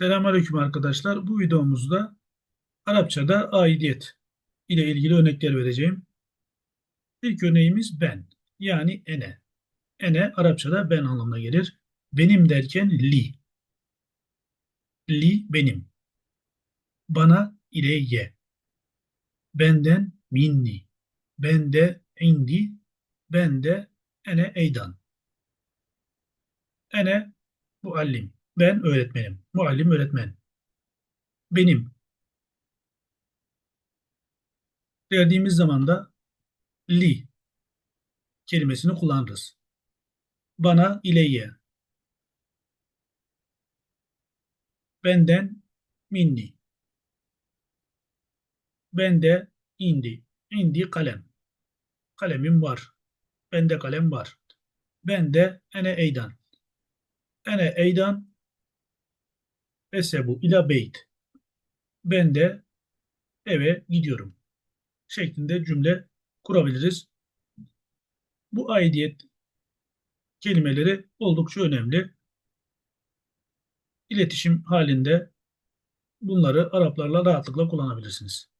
Selamünaleyküm arkadaşlar. Bu videomuzda Arapçada aidiyet ile ilgili örnekler vereceğim. İlk örneğimiz ben yani ene. Ene Arapçada ben anlamına gelir. Benim derken li. Li benim. Bana ileyye. Benden minni. Bende indi. Bende ene eydan. Ene muallim. Ben öğretmenim. Muallim öğretmen. Benim. Verdiğimiz zaman da li kelimesini kullanırız. Bana ileyye. Benden minni. Bende indi. İndi kalem. Kalemim var. Bende kalem var. Bende ene eydan. Ene eydan esebu ila beyt. Ben de eve gidiyorum. Şeklinde cümle kurabiliriz. Bu aidiyet kelimeleri oldukça önemli. İletişim halinde bunları Araplarla rahatlıkla kullanabilirsiniz.